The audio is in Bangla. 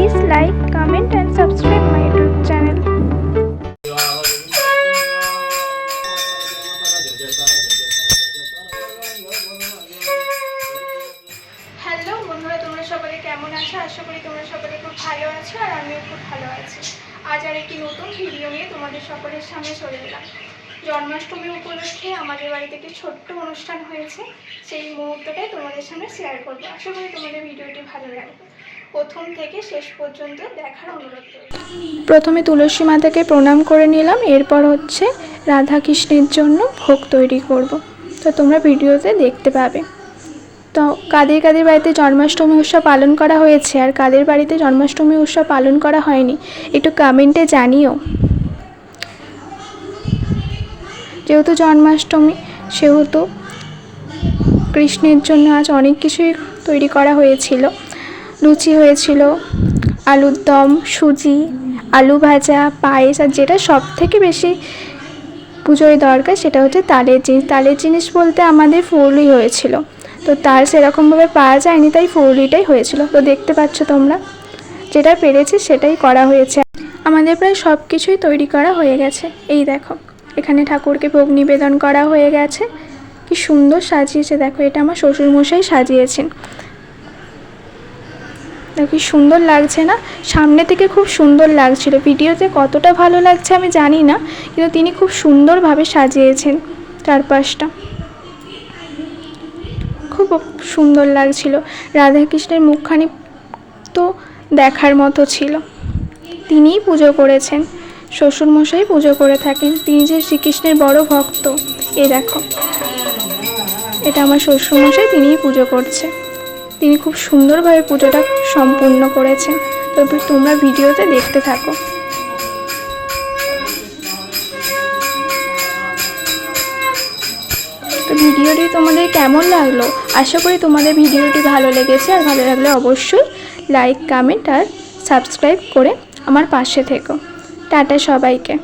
Please like, comment and subscribe my YouTube channel. Hello বন্ধুরা তোমরা সকলে কেমন আছো? আশা করি তোমরা সকলে খুব ভালো আছো আর আমিও খুব ভালো আছি। আজ আর একটি নতুন ভিডিও নিয়ে তোমাদের সকলের সামনে চলে এলাম। জন্মাষ্টমী উপলক্ষে আমাদের বাড়িতে একটি ছোট্ট অনুষ্ঠান হয়েছে। সেই মুহূর্তটাই তোমাদের সামনে শেয়ার করব। আশা করি তোমাদের ভিডিওটি ভালো লাগবে। প্রথম থেকে শেষ পর্যন্ত দেখার অনুরোধ প্রথমে তুলসী মাতাকে প্রণাম করে নিলাম, এরপর হচ্ছে রাধা কৃষ্ণের জন্য ভোগ তৈরি করব। তো তোমরা ভিডিওতে দেখতে পাবে। তো কাদের কাদের বাড়িতে জন্মাষ্টমী উৎসব পালন করা হয়েছে আর কাদের বাড়িতে জন্মাষ্টমী উৎসব পালন করা হয়নি, একটু কমেন্টে জানিও। যেহেতু জন্মাষ্টমী, সেহেতু কৃষ্ণের জন্য আজ অনেক কিছুই তৈরি করা হয়েছিল। লুচি হয়েছিল, আলুর দম, সুজি, আলু ভাজা, পায়েস আর যেটা সব থেকে বেশি পুজোয় দরকার সেটা হচ্ছে তালের জিনিস। তালের জিনিস বলতে আমাদের ফুলই হয়েছিল। তো তাল সেরকমভাবে পাওয়া যায়নি, তাই ফুলইটাই হয়েছিল। তো দেখতে পাচ্ছ তোমরা, যেটা পেরেছি সেটাই করা হয়েছে। আমাদের প্রায় সব কিছুই তৈরি করা হয়ে গেছে। এই দেখো, এখানে ঠাকুরকে ভোগ নিবেদন করা হয়ে গেছে। কি সুন্দর সাজিয়েছে। দেখো, এটা আমার শ্বশুরমশাই সাজিয়েছেন। কি সুন্দর লাগছে না? সামনে থেকে খুব সুন্দর লাগছিল। ভিডিওতে কতটা ভালো লাগছে আমি জানি না, কিন্তু তিনি খুব সুন্দরভাবে সাজিয়েছেন চারপাশটা। খুব সুন্দর লাগছিল। রাধাকৃষ্ণের মুখখানি তো দেখার মতো ছিল। তিনিই পুজো করেছেন। শ্বশুরমশাই পুজো করে থাকেন। তিনি যে শ্রীকৃষ্ণের বড় ভক্ত, এ দেখো। এটা আমার শ্বশুরমশাই তিনিই পুজো করছে। তিনি খুব সুন্দরভাবে পুজোটা সম্পূর্ণ করেছেন। তবে তোমরা ভিডিওতে দেখতে থাকো। তো ভিডিওটি তোমাদের কেমন লাগল? আশা করি তোমাদের ভিডিওটি ভালো লেগেছে। আর ভালো লাগলে অবশ্যই লাইক, কমেন্ট আর সাবস্ক্রাইব করে আমার পাশে থেকো। টাটা সবাইকে।